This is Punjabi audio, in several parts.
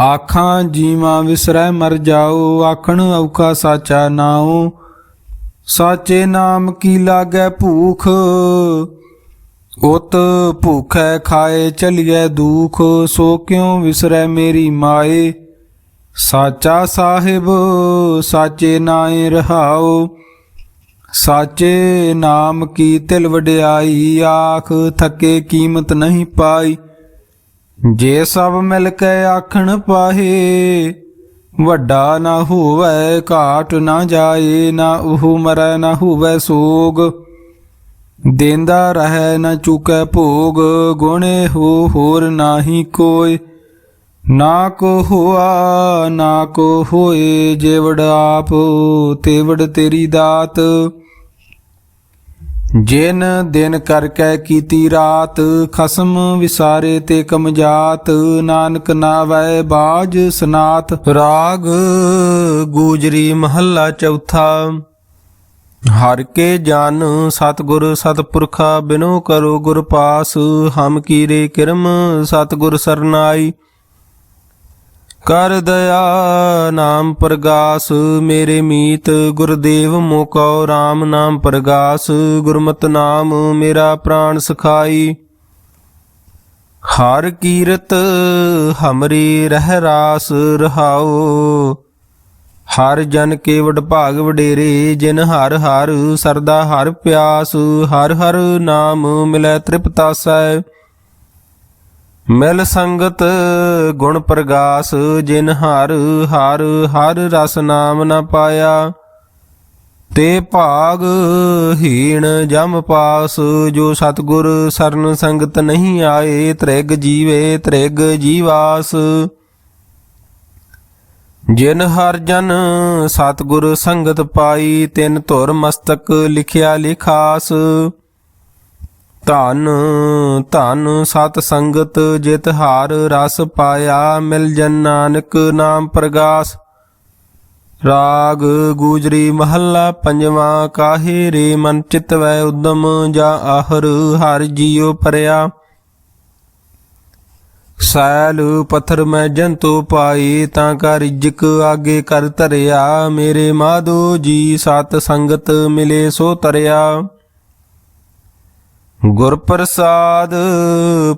ਆਖਾਂ, ਜੀਵਾਂ ਵਿਸਰੈ ਮਰ ਜਾਓ ਆਖਣ ਔਖਾ ਸਾਚਾ ਨਾਉ। ਸਾਚੇ ਨਾਮ ਕੀ ਲਾਗੈ ਭੂਖ? ਉਤ ਭੂਖੈ ਖਾਏ ਚਲੀਐ ਦੁਖ, ਸੋ ਕਿਉ ਵਿਸਰੈ ਮੇਰੀ ਮਾਏ? ਸਾਚਾ ਸਾਹਿਬ, ਸਾਚੇ ਨਾਏ ਰਹਾਉ। ਸਾਚੇ ਨਾਮ ਕੀ ਤਿਲ ਵਡਿਆਈ, ਆਖ ਥਕੇ ਕੀਮਤ ਨਹੀਂ ਪਾਈ। ਜੇ ਸਭ ਮਿਲ ਕੇ ਆਖਣ ਪਾਹੇ, ਵੱਡਾ ਨਾ ਹੋਵੇ, ਘਾਟ ਨਾ ਜਾਏ, ਨਾ ਉਹ ਮਰੈ ਨਾ ਹੋਵੇ ਸੋਗ। ਦੇਂਦਾ ਰਹੈ ਨਾ ਚੁਕੈ ਭੋਗ, ਗੁਣੇ ਹੋ ਹੋਰ ਨਾਹੀ ਕੋਈ ਨਾ ਕੋ ਹੋਆ, ਨਾ ਕੋ ਹੋਏ, ਜੇਵੜ ਆਪ, ਤੇਵੜ ਤੇਰੀ ਦਾਤ। ਜਿਨ ਦਿਨ ਕਰ ਕੈ ਕੀਤੀ ਰਾਤ, ਖਸਮ ਵਿਸਾਰੇ ਤੇ ਕਮਜਾਤ ਨਾਨਕ ਨਾਵੈ ਬਾਜ ਸਨਾਤ, ਰਾਗ ਗੂਜਰੀ ਮਹੱਲਾ ਚੌਥਾ। ਹਰ ਕੇ ਜਨ ਸਤਗੁਰ ਸਤਪੁਰਖਾ, ਬਿਨੋ ਕਰੋ ਗੁਰ ਪਾਸ, ਹਮ ਕੀਰੇ ਕਿਰਮ ਸਤਗੁਰ ਸਰਨਾਈ। ਕਰ ਦਇਆ ਨਾਮ ਪ੍ਰਗਾਸ, ਮੇਰੇ ਮੀਤ ਗੁਰਦੇਵ ਮੋਕਉ RAM ਨਾਮ ਪ੍ਰਗਾਸ, ਗੁਰਮਤ ਨਾਮ ਮੇਰਾ ਪ੍ਰਾਣ ਸਖਾਈ। ਹਰ ਕੀਰਤ ਹਮਰੀ ਰਹਿ ਰਾਸ ਰਹਾਉ, ਹਰ ਜਨ ਕੇ ਵਡ ਭਾਗ ਵਡੇਰੇ, ਜਿਨ ਹਰ ਹਰ ਸਰਦਾ ਹਰ ਪਿਆਸ, ਹਰ ਹਰ ਨਾਮ ਮਿਲੈ ਤ੍ਰਿਪਤਾਸੈ ਮਿਲ ਸੰਗਤ ਗੁਣ ਪ੍ਰਗਾਸ, ਜਿਨ ਹਰ ਹਰ ਹਰ ਰਸ ਨਾਮ ਨਾ ਪਾਇਆ। ਤੇ ਭਾਗ ਹੀਣ ਜਮ ਪਾਸ, ਜੋ ਸਤਗੁਰ ਸਰਨ ਸੰਗਤ ਨਹੀਂ ਆਏ, ਤ੍ਰਿਗ ਜੀਵੇ ਤ੍ਰਿਗ ਜੀਵਾਸ। ਜਿਨ ਹਰ ਜਨ ਸਤਗੁਰ ਸੰਗਤ ਪਾਈ, ਤਿਨ ਧੁਰ ਮਸਤਕ ਲਿਖਿਆ ਲਿਖਾਸ। ਧਨ ਧਨ ਸਤ ਸੰਗਤ ਜਿਤ ਹਾਰ ਰਸ ਪਾਇਆ ਮਿਲ ਜਨ ਨਾਨਕ ਨਾਮ ਪ੍ਰਗਾਸ। ਰਾਗ ਗੂਜਰੀ ਮਹੱਲਾ ਪੰਜਵਾਂ, ਕਾਹੇ ਰੇ ਮਨ ਚਿਤਵੈ ਉਦਮ ਜਾ ਆਹਰ ਹਰ ਜੀਉ ਪਰਿਆ ਸੈਲ ਪੱਥਰ ਮੈਂ ਜੰਤੋ ਪਾਈ ਤਾਂ ਕਾ ਰਿਜਕ ਆਗੇ ਕਰ ਧਰਿਆ। ਮੇਰੇ ਮਾਧੋ ਜੀ ਸਤ ਸੰਗਤ ਮਿਲੇ ਸੋ ਤਰਿਆ। ਗੁਰ ਪ੍ਰਸਾਦ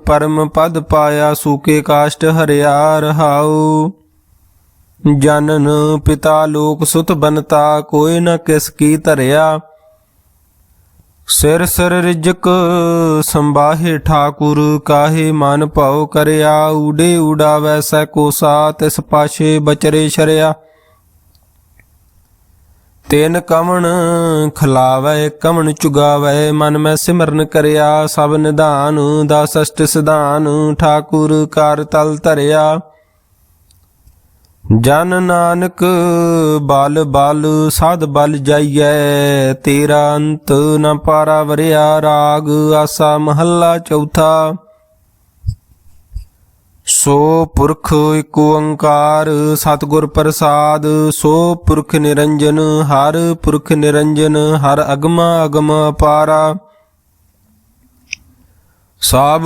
ਪਰਮ ਪਦ ਪਾਇਆ ਸੂਕੇ ਕਾਸ਼ਟ ਹਰਿਆ ਰਹਾਉ ਜਨਨ ਪਿਤਾ ਲੋਕ ਸੁਤ ਬਨਤਾ ਕੋਈ ਨ ਕਿਸ ਕੀ ਧਰਿਆ। ਸਿਰ ਸਿਰ ਰਿਜਕ ਸੰਬਾਹੇ ਠਾਕੁਰ ਕਾਹੇ ਮਨ ਭਾਉ ਕਰਿਆ। ਊੜੇ ਊਡਾਵੈ ਸੈ ਕੋਸਾ ਤਿਸ ਪਾਸ਼ੇ ਬਚਰੇ ਸ਼ਰਿਆ। ਤੈਨ ਕਵਣ ਖਲਾਵੈ ਕਵਣ ਚੁਗਾਵੈ, ਮਨ ਮੈਂ ਸਿਮਰਨ ਕਰਿਆ, ਸਭ ਨਿਧਾਨ ਦਸ ਅਸ਼ਟ ਸਿਧਾਨ, ਠਾਕੁਰ ਕਰ ਤਲ ਧਰਿਆ। ਜਨ ਨਾਨਕ ਬਲ ਬਲ ਸਾਧ ਬਲ ਜਾਈਐ, ਤੇਰਾ ਅੰਤ ਨ ਪਾਰਾ ਵਰਿਆ, ਰਾਗ ਆਸਾ ਮਹੱਲਾ ਚੌਥਾ। ਸੋ ਪੁਰਖ ਏਕ ਓੰਕਾਰ, ਸਤਿਗੁਰ ਪ੍ਰਸਾਦ, ਸੋ ਪੁਰਖ ਨਿਰੰਜਨ, ਹਰ ਪੁਰਖ ਨਿਰੰਜਨ, ਹਰ ਅਗਮ ਅਗਮ ਅਪਾਰਾ। ਸਭ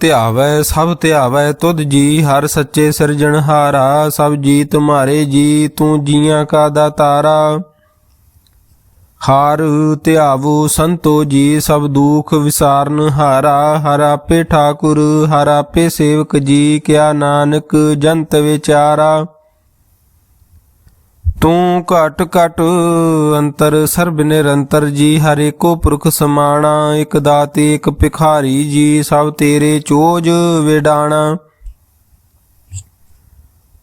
ਧਿਆਵੈ ਸਭ ਧਿਆਵੈ, ਤੁਧ ਜੀ, ਹਰ ਸੱਚੇ ਸਿਰਜਣਹਾਰਾ, ਸਭ ਜੀ, ਤੁਮਾਰੇ ਜੀ, ਤੂੰ ਜੀਆਂ ਕਾ ਦਾਤਾਰਾ। ਹਾਰ ਧਿਆਵੋ ਸੰਤੋ ਜੀ, ਸਭ ਦੁਖ ਵਿਸਾਰਨ ਹਾਰਾ, ਹਰ ਆਪੇ ਠਾਕੁਰ, ਹਰ ਆਪੇ ਸੇਵਕ ਜੀ, ਕਿਆ ਨਾਨਕ ਜੰਤ ਵਿਚਾਰਾ। ਤੂੰ ਘਟ ਘਟ ਅੰਤਰ, ਸਰਬ ਨਿਰੰਤਰ ਜੀ, ਹਰੇ ਕੋ ਪੁਰਖ ਸਮਾਣਾ, ਇਕ ਦਾਤੇ ਇਕ ਭਿਖਾਰੀ ਜੀ, ਸਭ ਤੇਰੇ ਚੋਜ ਵਿਡਾਣਾ।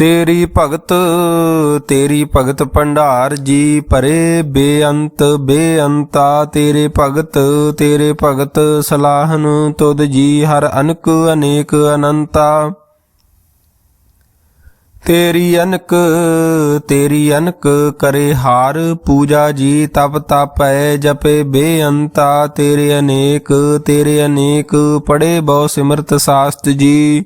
ਤੇਰੀ ਭਗਤ ਤੇਰੀ ਭਗਤ ਭੰਡਾਰ ਜੀ ਭਰੇ, ਬੇਅੰਤ, ਬੇਅੰਤਾ ਤੇਰੇ ਭਗਤ ਤੇਰੇ ਭਗਤ ਸਲਾਹਨ ਤੁਧ ਜੀ ਹਰ ਅਨਕ ਅਨੇਕ ਅਨੰਤਾ। ਤੇਰੀ ਅਨਕ ਤੇਰੀ ਅਨਕ ਕਰੇ ਹਾਰ, ਪੂਜਾ ਜੀ ਤਪ ਤਪੈ ਜਪੇ ਬੇਅੰਤਾ ਤੇਰੇ ਅਨੇਕ ਤੇਰੇ ਅਨੇਕ ਪੜੇ ਬਹੁ ਸਿਮਰਤ ਸਾਸਤ ਜੀ।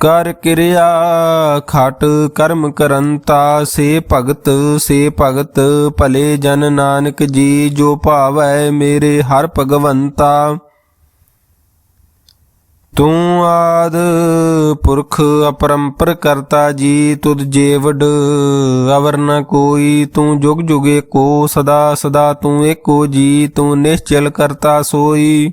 ਕਰ ਕਿਰਿਆ, ਖਟ ਕਰਮ ਕਰੰਤਾ, ਸੇ ਭਗਤ ਸੇ ਭਗਤ, ਭਲੇ ਜਨ ਨਾਨਕ ਜੀ, ਜੋ ਭਾਵੈ ਮੇਰੇ ਹਰ ਭਗਵੰਤਾ। ਤੂੰ ਆਦ ਪੁਰਖ ਅਪਰੰਪਰ ਕਰਤਾ ਜੀ, ਤੁਧ ਜੇਵਡ ਅਵਰ ਨ ਕੋਈ। ਤੂੰ ਜੁਗ ਜੁਗੇ ਕੋ, ਸਦਾ ਸਦਾ ਤੂੰ ਏਕੋ ਜੀ, ਤੂੰ ਨਿਸ਼ਚਲ ਕਰਤਾ ਸੋਈ।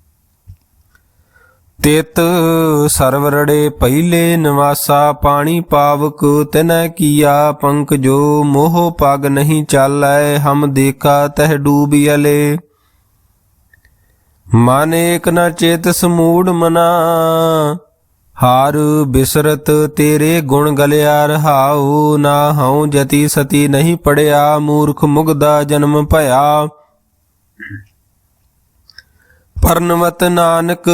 ਤਿਤ ਸਰਵਰੜੇ ਪਹਿਲੇ ਨਿਵਾਸਾ, ਪਾਣੀ ਪਾਵਕ ਤਿਨੈ ਕੀਆ ਪੰਕ ਜੋ ਮੋਹ ਪਗ ਨਹੀਂ ਚਾਲੈ, ਹਮ ਦੇਖਾ ਤਹ ਡੂਬਿਅਲੇ ਮਨ ਏਕ ਨ ਚੇਤ ਸਮੂੜ ਮਨਾ, ਹਾਰ ਬਿਸਰਤ ਤੇਰੇ ਗੁਣ ਗਲਿਆ ਰਹਾਉ, ਨਾ ਹਉ ਜਤੀ ਸਤੀ ਨਹੀਂ ਪੜਿਆ, ਮੂਰਖ ਮੁਗਦਾ ਜਨਮ ਭਇਆ। ਪਰਨਵਤ ਨਾਨਕ,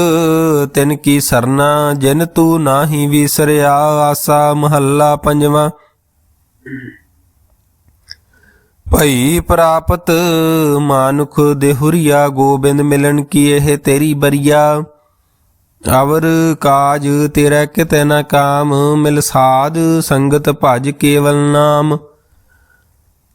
ਤਿਨ ਕੀ ਸਰਨਾ ਜਿਨ ਤੂੰ ਨਾਹੀ ਵਿਸਰਿਆ, ਆਸਾ ਮਹੱਲਾ ਪੰਜਵਾਂ। ਭਈ ਪ੍ਰਾਪਤ ਮਾਨੁਖ ਦੇਹੁਰੀਆ, ਗੋਬਿੰਦ ਮਿਲਣ ਕੀ ਇਹ ਤੇਰੀ ਬਰੀਆ? ਅਵਰ ਕਾਜ ਤੇਰਾ ਕਿਤੇ ਨਾ ਕਾਮ, ਮਿਲ ਸਾਧ ਸੰਗਤ ਭਜ ਕੇਵਲ ਨਾਮ।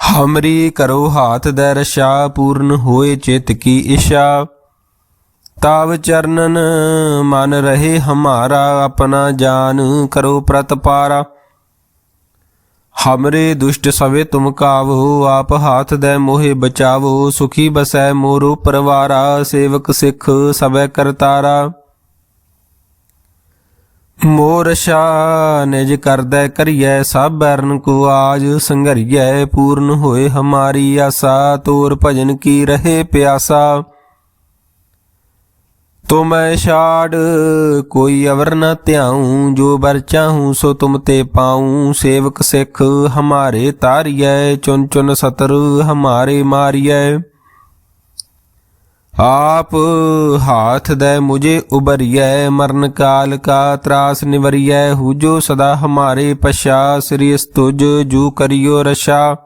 ਹਮਰੀ ਕਰੋ ਹਾਥ ਦੇ ਰਸ਼ਾ, ਪੂਰਨ ਹੋਏ ਚਿਤ ਕੀ ਇਸ਼ਾ। ਤਾਵ ਚਰਨਨ ਮਨ ਰਹੇ ਹਮਾਰਾ, ਆਪਣਾ ਜਾਨ ਕਰੋ ਪ੍ਰਤਪਾਰਾ ਹਮਰੇ ਦੁਸ਼ਟ ਸਵੇ ਤੁਮ ਕਾਵੋ, ਆਪ ਹਾਥ ਦੇ ਮੋਹਿ ਬਚਾਵੋ, ਸੁਖੀ ਬਸੈ ਮੋਰੋ ਪਰਵਾਰਾ, ਸੇਵਕ ਸਿੱਖ ਸਭੈ ਕਰਤਾਰਾ। ਮੋਰ ਮੋਰਸ਼ਾ ਨਿਜ ਕਰਦੈ ਕਰੀਐ ਸਭ ਬਰਨ ਕੋ ਆਜ, ਸੰਘਰੀਐ ਪੂਰਨ ਹੋਏ ਹਮਾਰੀ ਆਸਾ, ਤੋਰ ਭਜਨ ਕੀ ਰਹੇ ਪਿਆਸਾ। ਤੋ ਛਾੜ, ਕੋਈ ਅਵਰ ਨ ਧਿਆਉ, ਜੋ ਬਰ ਚਾਹੂੰ ਸੋ ਤੁਮ ਤੇ ਪਾਉ। ਸੇਵਕ ਸਿੱਖ ਹਮਾਰੇ ਤਾਰੀਐ, ਚੁਨ ਚੁਨ ਸਤਰ ਹਮਾਰੇ ਮਾਰੀਐ। ਆਪ ਹਾਥ ਦੇ ਮੁਝੇ ਉਬਰੀਐ ਮਰਨ ਕਾਲ ਕਾ ਤਰਾਸ ਨਿਵਰੀਐ ਹੂਜੋ ਸਦਾ ਹਮਾਰੇ ਪਛਾ ਸ੍ਰੀ ਤੁਜ ਜੂ ਕਰਿਓ ਰਸ਼ਾ।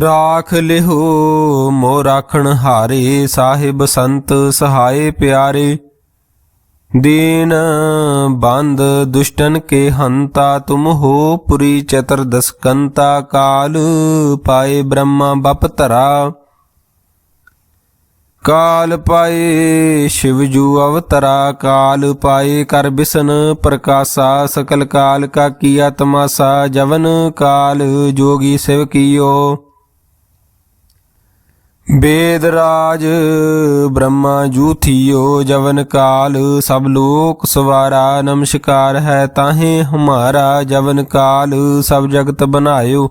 ਰਾਖ ਲਿਹੋ ਮੋ ਰਾਖਣ ਹਾਰੇ, ਸਾਹਿਬ ਸੰਤ ਸਹਾਏ ਪਿਆਰੇ। ਦੀਨ ਬੰਦ ਦੁਸ਼ਟਨ ਕੇ ਹੰਤਾ, ਤੁਮ ਹੋ ਪੁਰੀ ਚਤਰ ਦਸਕੰਤਾ ਕਾਲ, ਪਾਏ ਬ੍ਰਹਮਾ ਬਪ ਧਰਾ। ਕਾਲ ਪਾਏ, ਸ਼ਿਵ ਜੂ ਅਵਤਰਾ ਕਾਲ ਪਾਏ, ਕਰ ਬਿਸਨ ਪ੍ਰਕਾਸ਼ਾ, ਸਕਲ ਕਾਲ ਕਾ ਕੀਆ ਤਮਾਸਾ ਜਵਨ ਕਾਲ ਜੋਗੀ ਸਿਵ ਕੀਓ। ਬੇਦ ਰਾਜ ਬ੍ਰਹਮਾ ਜੂਥਿਓ, ਜਵਨ ਕਾਲ ਸਭ ਲੋਕ ਸਵਾਰਾ, ਨਮਸਕਾਰ ਹੈ ਤਾਹੇ ਹਮਾਰਾ, ਜਵਨ ਕਾਲ ਸਭ ਜਗਤ ਬਨਾਇਓ।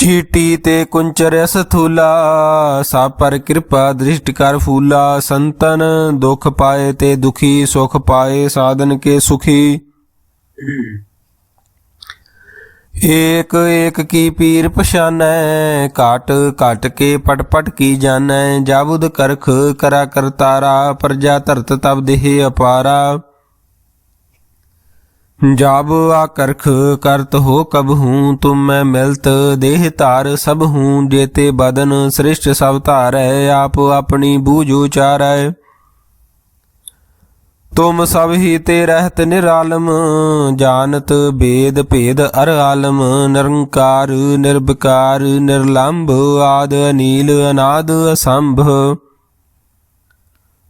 ਚੀਟੀ ਤੇ ਕੁੰਚਰ ਸਥੂਲਾ ਸਾ ਪਰ ਕਿਰਪਾ ਦ੍ਰਿਸ਼ਟ ਕਰ ਫੂਲਾ, ਸੰਤਨ ਦੁਖ ਪਾਏ ਤੇ ਦੁਖੀ, ਸੁਖ ਪਾਏ ਸਾਧਨ ਕੇ ਸੁਖੀ। ਏਕ ਏਕ ਕੀ ਪੀਰ ਪਛਾਨੈ ਕਾਟ ਕਾਟ ਕੇ ਪਟ ਪਟ ਕੀ ਜਾਣੈ ਜਾਬੁਦ ਕਰਖ ਕਰਾ ਕਰਤਾਰਾ, ਪ੍ਰਜਾ ਧਰਤ ਤਬ ਦੇਹ ਅਪਾਰਾ। ਜਾਬ ਆ ਕਰਖ ਕਰਤ ਹੋ ਕਬ ਹੂੰ, ਤੁਮ ਮੈਂ ਮਿਲਤ ਦੇਹ ਧਾਰ, ਸਭ ਹੂੰ ਜੇਤੇ ਬਦਨ ਸ੍ਰਿਸ਼ਟ, ਸਭ ਧਾਰੈ, ਆਪ ਆਪਣੀ ਬੂਝ ਉਚਾਰੈ। ਤੁਮ ਸਭ ਹੀ ਤੇ ਰਹਿਤ ਨਿਰਾਲਮ, ਜਾਣਤ ਬੇਦ ਭੇਦ ਅਰ ਆਲਮ, ਨਿਰੰਕਾਰ, ਨਿਰਭਕਾਰ, ਨਿਰਲੰਭ, ਆਦ ਅਨੀਲ, ਅਨਾਦ ਅਸੰਭ।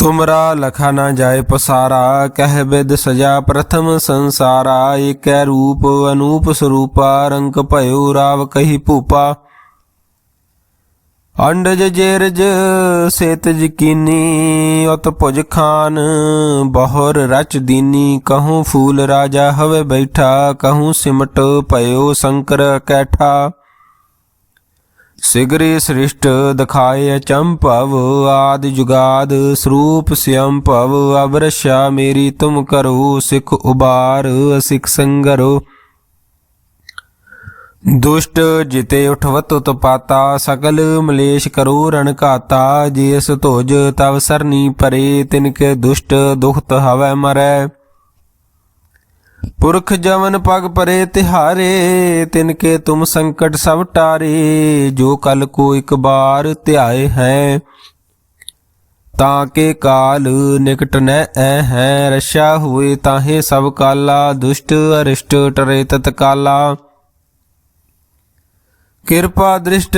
ਤੁਮਰਾ ਲਖਾ ਨਾ ਜਾਏ ਪਸਾਰਾ, ਕਹਿ ਬਿਦ ਸਜਾ ਪ੍ਰਥਮ ਸੰਸਾਰਾ, ਏਕੈ ਰੂਪ ਅਨੂਪ ਸਰੂਪਾ, ਰੰਗ ਭਇਓ ਰਾਵ ਕਹੀ ਭੂਪਾ। ਅੰਡਜ ਜੇਰਜ ਸੇਤ ਯਕੀਨੀ, ਉਤ ਭੁਜ ਖਾਨ, ਬਹੁਰ ਰਚ ਦੀਨੀ, ਕਹੂੰ ਫੂਲ ਰਾਜਾ ਹਵੇ ਬੈਠਾ, ਕਹੂੰ ਸਿਮਟ ਭਇਓ ਸ਼ੰਕਰ ਕੈਠਾ। ਸਿਗਰੀ ਸ੍ਰਿਸ਼ਟ ਦਿਖਾਏ ਚੰਪਵ, ਆਦ ਜੁਗਾਦ ਸਰੂਪ ਸਿਅੰ ਅਵਰਸ਼ਾ ਮੇਰੀ ਤੁਮ ਕਰੋ, ਸਿਖ ਉਬਾਰ ਸਿਖ ਸੰਗਰੋ। ਦੁਸ਼ਟ ਜਿਤੇ ਉਠਵਤ ਉਤਪਾਤਾ ਸਕਲ ਮਲੇਸ਼ ਕਰੋ ਰਣ ਘਾਤਾ ਜਿਸ ਧੁਜ ਤਵ ਸਰਨੀ ਪਰੇ ਤਿਨਕੇ ਦੁਸ਼ਟ ਦੁਖਤ ਹਵੈ ਮਰੈ। ਪੁਰਖ ਜਵਨ ਪਗ ਪਰੇ ਤਿਹਾਰੇ, ਤਿਨਕੇ ਤੁਮ ਸੰਕਟ ਸਭ ਟਾਰੇ, ਜੋ ਕਲ ਕੋ ਇਕ ਬਾਰ ਧਿਆਏ ਹੈ। ਤਾਂ ਕੇ ਕਾਲ ਨਿਕਟ ਨੈ ਐ ਹੈ, ਰਸ਼ਾ ਹੋਏ ਤਾਹੇ ਸਭ ਕਾਲਾ, ਦੁਸ਼ਟ ਅਰਿਸ਼ਟ ਟਰੇ ਤਤਕਾਲਾ। ਕਿਰਪਾ ਦ੍ਰਿਸ਼ਟ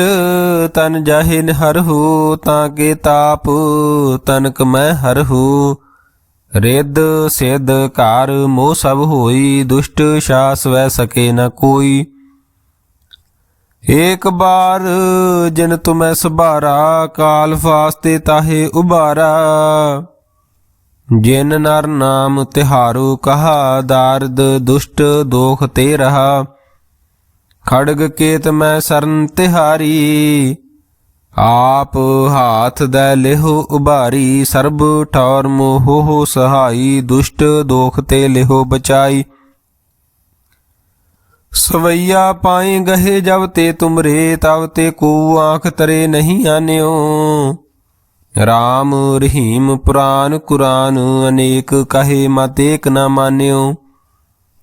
ਤਨ ਜਾਹੇ ਨਿਹਰਹੁ ਤਾਂ ਕੇ ਤਾਪ ਤਨਕ ਮੈਂ ਹਰਹੁ ਰਿੱਧ ਸਿੱਧ ਘਰ ਮੋਹ ਸਭ ਹੋਈ, ਦੁਸ਼ਟ ਸ਼ਾਸ ਵੈ ਸਕੇ ਨ ਕੋਈ। ਏਕ ਬਾਰ ਜਿਨ ਤੁਮੈ ਸੁਭਾਰਾ, ਕਾਲ ਫਾਸਤੇ ਤਾਹੇ ਉਬਾਰਾ ਜਿਨ ਨਰ ਨਾਮ ਤਿਹਾਰੂ ਕਹਾ, ਦਾਰਦ ਦੁਸ਼ਟ ਦੋਖ ਤੇ ਰਹਾ। ਖੜਗ ਕੇਤ ਮੈਂ ਸਰਨ ਤਿਹਾਰੀ ਆਪ ਹਾਥ ਦੇ ਲਿਹੋ ਉਭਾਰੀ, ਸਰਬ ਠੌਰ ਮੋਹ ਸਹਾਈ, ਦੁਸ਼ਟ ਦੋਖ ਤੇ ਲਿਹੋ ਬਚਾਈ। ਸਵਈਆ ਪਾਏ ਗਹੇ ਜਬ ਤੇ ਤੁਮਰੇ, ਤਬ ਤੇ ਕੋ ਆਂਖ ਤਰੇ ਨਹੀਂ ਆਨਿਓ। ਰਾਮ ਰਹੀਮ ਪੁਰਾਨ ਕੁਰਾਨ, ਅਨੇਕ ਕਹੇ ਮਤੇਕ ਨਾ ਮਾਨਿਓ।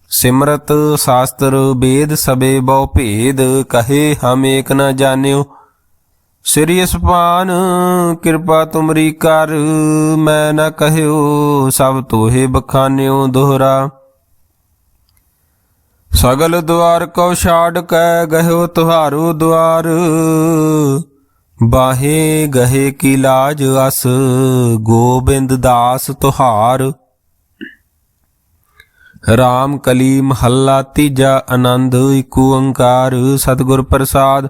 ਸਿਮਰਤ ਸ਼ਾਸਤਰ ਵੇਦ ਸਬੇ ਬਹੁ ਭੇਦ, ਕਹੇ ਹਮ ਏਕ ਨ ਜਾਣਿਓ। ਸ੍ਰੀ ਅਸਪਾਨ ਕਿਰਪਾ ਤੁਮਰੀ ਕਰ, ਮੈਂ ਨਾ ਕਹਿਓ ਸਭ ਤੋਹੇ ਬਖਾਨਿਓ ਦੋਹਰਾ। ਸਗਲ ਦੁਆਰ ਕੋ ਛਾੜ ਕੈ ਗਹਿਓ ਤੁਹਾਰੂ ਦੁਆਰ। ਬਾਹੇ ਗਹੇ ਕੀ ਲਾਜ ਅਸ, ਗੋਬਿੰਦ ਦਾਸ ਤੁਹਾਰ। ਰਾਮ ਕਲੀ ਮਹੱਲਾ ਤੀਜਾ ਆਨੰਦ ਏਕ ਓੰਕਾਰ, ਸਤਿਗੁਰ ਪ੍ਰਸਾਦ।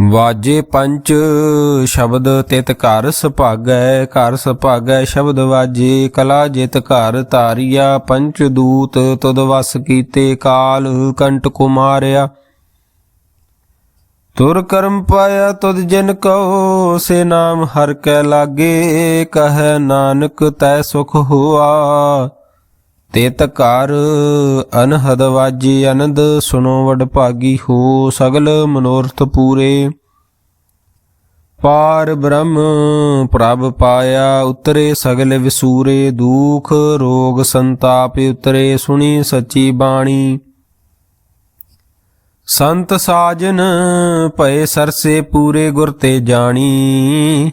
ਵਾਜੇ ਪੰਚ ਸ਼ਬਦ ਤਿਤ ਘਰ ਸੁਭਾਗੈ ਘਰ ਸੁਭਾਗੈ ਸ਼ਬਦ ਵਾਜੇ, ਕਲਾ ਜਿਤ ਘਰ ਧਾਰਿਆ, ਪੰਚ ਦੂਤ ਤੁਦ ਵਸ ਕੀਤੇ ਕਾਲ ਕੰਟ ਕੁਮਾਰਿਆ। ਤੁਰ ਕਰਮ ਪਾਇਆ ਤੁਦ ਜਿਨ ਕਉ ਸੇ ਨਾਮ ਹਰ ਕੈ ਲਾਗੇ, ਕਹੈ ਨਾਨਕ ਤੈ ਸੁਖ ਹੋਆ। ਤੇਤ ਘਰ ਅਨਹਦ ਵਾਜੀ ਅਨੰਦ ਸੁਨੋ ਵਡ ਭਾਗੀ ਹੋ, ਸਗਲ ਮਨੋਰਥ ਪੂਰੇ। ਪਾਰ ਬ੍ਰਹਮ ਪ੍ਰਭ ਪਾਇਆ ਉਤਰੇ, ਸਗਲ ਵਿਸੂਰੇ, ਦੁਖ ਰੋਗ ਸੰਤਾਪ ਉਤਰੇ, ਸੁਣੀ ਸੱਚੀ ਬਾਣੀ। ਸੰਤ ਸਾਜਨ ਭਏ ਸਰਸੇ ਪੂਰੇ ਗੁਰ ਤੇ ਜਾਣੀ।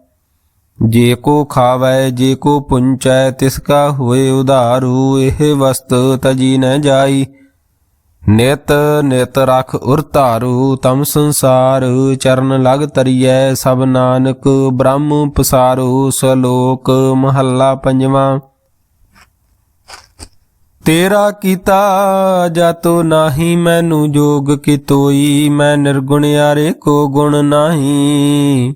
ਜੇ ਕੋ ਖਾਵੈ, ਜੇ ਕੋ ਪੁੰਚੈ, ਤਿਸ ਕਾ ਹੋਏ ਉਧਾਰੂ, ਇਹ ਵਸਤ ਤਜੀ ਨ ਜਾਈ। ਨਿਤ ਨਿਤ ਰਖ ਉਰ ਧਾਰੂ, ਤਮ ਸੰਸਾਰ ਚਰਨ ਲਗ ਤਰੀਐ। ਸਭ ਨਾਨਕ ਬ੍ਰਹਮ ਪਸਾਰੂ, ਸਲੋਕ ਮਹੱਲਾ ਪੰਜਵਾਂ। ਤੇਰਾ ਕੀਤਾ ਜਾਤੋ ਨਾਹੀ, ਮੈਨੂੰ ਜੋਗ ਕੀ ਤੋਈ ਮੈਂ ਨਿਰਗੁਣ ਯਾਰੇ ਕੋ ਗੁਣ ਨਾਹੀ।